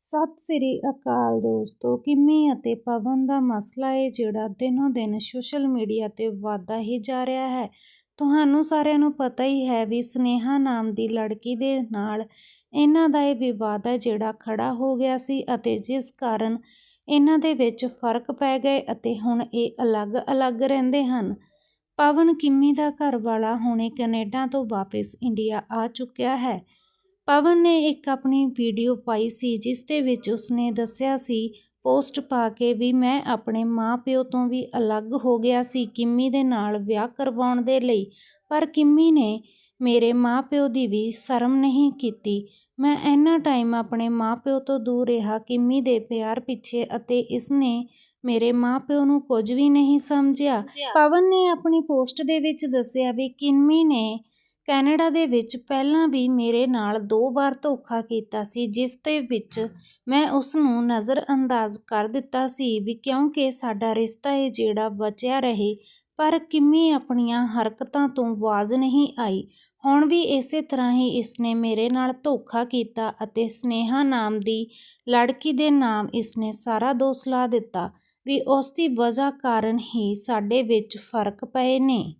ਸਤਿ ਸ੍ਰੀ ਅਕਾਲ ਦੋਸਤੋ, ਕਿੰਮੀ ਅਤੇ ਪਵਨ ਦਾ ਮਸਲਾ ਏ ਜਿਹੜਾ ਦਿਨੋਂ ਦਿਨ ਸੋਸ਼ਲ ਮੀਡੀਆ ਤੇ ਵਧਦਾ ਹੀ ਜਾ ਰਿਹਾ ਹੈ। ਤੁਹਾਨੂੰ ਸਾਰਿਆਂ ਨੂੰ ਪਤਾ ਹੀ ਹੈ ਵੀ ਸਨੇਹਾ ਨਾਮ ਦੀ ਲੜਕੀ ਦੇ ਨਾਲ ਇਹਨਾਂ ਦਾ ਇਹ ਵਿਵਾਦ ਹੈ ਜਿਹੜਾ ਖੜਾ ਹੋ ਗਿਆ ਸੀ ਅਤੇ ਜਿਸ ਕਾਰਨ ਇਹਨਾਂ ਦੇ ਵਿੱਚ ਫ਼ਰਕ ਪੈ ਗਏ ਅਤੇ ਹੁਣ ਇਹ ਅਲੱਗ-ਅਲੱਗ ਰਹਿੰਦੇ ਹਨ। ਪਵਨ ਕਿੰਮੀ ਦਾ ਘਰ ਵਾਲਾ ਹੁਣੇ ਕੈਨੇਡਾ ਤੋਂ ਵਾਪਸ ਇੰਡੀਆ ਆ ਚੁੱਕਿਆ ਹੈ। ਪਵਨ ਨੇ ਇੱਕ ਆਪਣੀ ਵੀਡੀਓ ਪਾਈ ਸੀ ਜਿਸ ਦੇ ਵਿੱਚ ਉਸਨੇ ਦੱਸਿਆ ਸੀ ਪੋਸਟ ਪਾ ਕੇ ਵੀ ਮੈਂ ਆਪਣੇ ਮਾਂ-ਪਿਓ ਤੋਂ ਵੀ ਅਲੱਗ ਹੋ ਗਿਆ ਸੀ ਕਿੰਮੀ ਦੇ ਨਾਲ ਵਿਆਹ ਕਰਵਾਉਣ ਦੇ ਲਈ। ਪਰ ਕਿੰਮੀ ਨੇ ਮੇਰੇ ਮਾਂ-ਪਿਓ ਦੀ ਵੀ ਸ਼ਰਮ ਨਹੀਂ ਕੀਤੀ। ਮੈਂ ਇੰਨਾ ਟਾਈਮ ਆਪਣੇ ਮਾਂ-ਪਿਓ ਤੋਂ ਦੂਰ ਰਿਹਾ ਕਿੰਮੀ ਦੇ ਪਿਆਰ ਪਿੱਛੇ ਅਤੇ ਇਸਨੇ ਮੇਰੇ ਮਾਂ-ਪਿਓ ਨੂੰ ਕੁਝ ਵੀ ਨਹੀਂ ਸਮਝਿਆ। ਪਵਨ ਨੇ ਆਪਣੀ ਪੋਸਟ ਦੇ ਵਿੱਚ ਦੱਸਿਆ ਵੀ ਕਿੰਮੀ ਨੇ ਕੈਨੇਡਾ ਦੇ ਵਿੱਚ ਪਹਿਲਾਂ ਵੀ ਮੇਰੇ ਨਾਲ ਦੋ ਵਾਰ ਧੋਖਾ ਕੀਤਾ ਸੀ, ਜਿਸ ਦੇ ਵਿੱਚ ਮੈਂ ਉਸ ਨੂੰ ਨਜ਼ਰਅੰਦਾਜ਼ ਕਰ ਦਿੱਤਾ ਸੀ ਵੀ ਕਿਉਂਕਿ ਸਾਡਾ ਰਿਸ਼ਤਾ ਇਹ ਜਿਹੜਾ ਬਚਿਆ ਰਹੇ, ਪਰ ਕਿੰਮੀ ਆਪਣੀਆਂ ਹਰਕਤਾਂ ਤੋਂ ਬਾਜ਼ ਨਹੀਂ ਆਈ। ਹੁਣ ਵੀ ਇਸੇ ਤਰ੍ਹਾਂ ਹੀ ਇਸਨੇ ਮੇਰੇ ਨਾਲ ਧੋਖਾ ਕੀਤਾ ਅਤੇ ਸਨੇਹਾ ਨਾਮ ਦੀ ਲੜਕੀ ਦੇ ਨਾਮ ਇਸਨੇ ਸਾਰਾ ਦੋਸ਼ ਲਾ ਦਿੱਤਾ ਵੀ ਉਸ ਦੀ ਵਜ੍ਹਾ ਕਾਰਨ ਹੀ ਸਾਡੇ ਵਿੱਚ ਫ਼ਰਕ ਪਏ ਨੇ।